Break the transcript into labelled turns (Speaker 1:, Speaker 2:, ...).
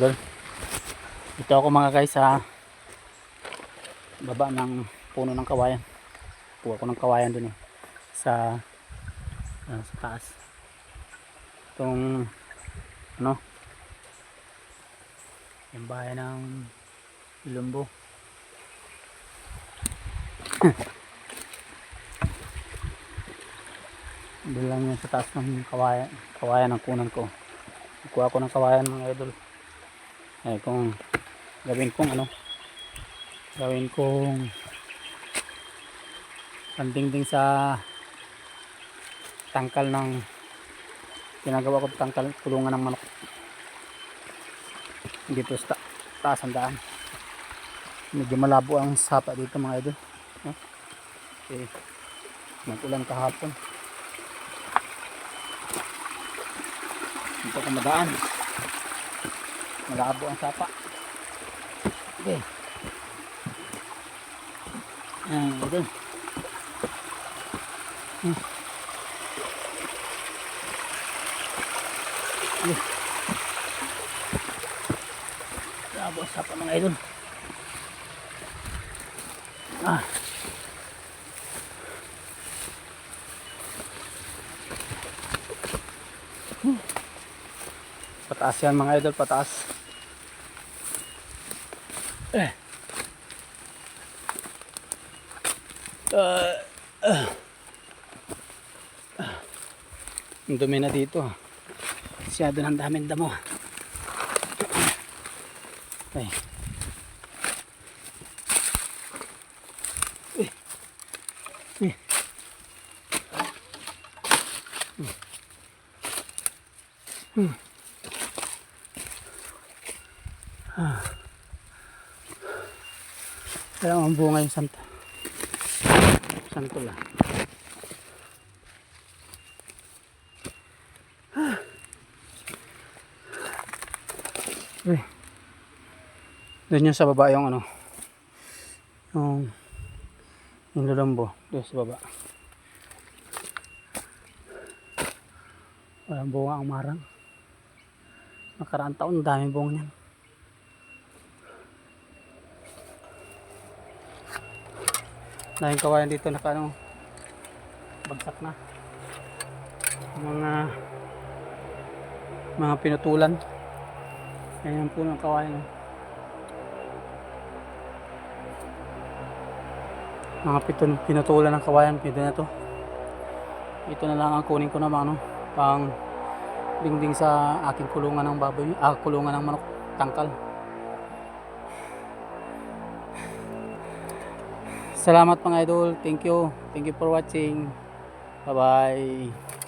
Speaker 1: idol. Ito ako mga guys sa baba ng puno ng kawayan. Kuha ko ng kawayan dun eh. Sa, ah, sa taas. Itong ano yung bahay ng Lumbo. Doon lang yun sa taas ng kawayan, kawayan ng kunan ko. Kuha ko ng kawayan mga idol. Ay kung gawin kong ano, gawin kong pandingding sa tangkal ng ginagawa ko tangkal kulungan ng manok. Dito sa ta- taas ang daan. Medyo malabo ang sapa dito mga idol. Okay. nag-ulan kahapon. Dito ko madaan malabo ang sapa. Okay ayan idol Hmm. Malabo ang sapa mga idol. Ah. Pataas yan mga idol, pataas. Eh. Uh, uh. Ang dumi na dito. Masyado ng daming damo. Ay. Eh. Eh. Hmm. Kaya ang bunga yung santa. Santol ah. Uy. Doon yung sa baba yung ano. Yung yung lulambo. Doon sa baba. Walang bunga ang marang. Nakaraang taon, daming bunga niyan. Dahil kawayan dito naka ano, bagsak na. Mga mga pinutulan. Ayan po ng kawayan. Mga pitun, pinutulan ng kawayan, pwede na to. Ito na lang ang kunin ko naman, no? Pang dingding sa aking kulungan ng baboy, ah, kulungan ng manok, tangkal. Salamat mga idol. Thank you. Thank you for watching. Bye-bye.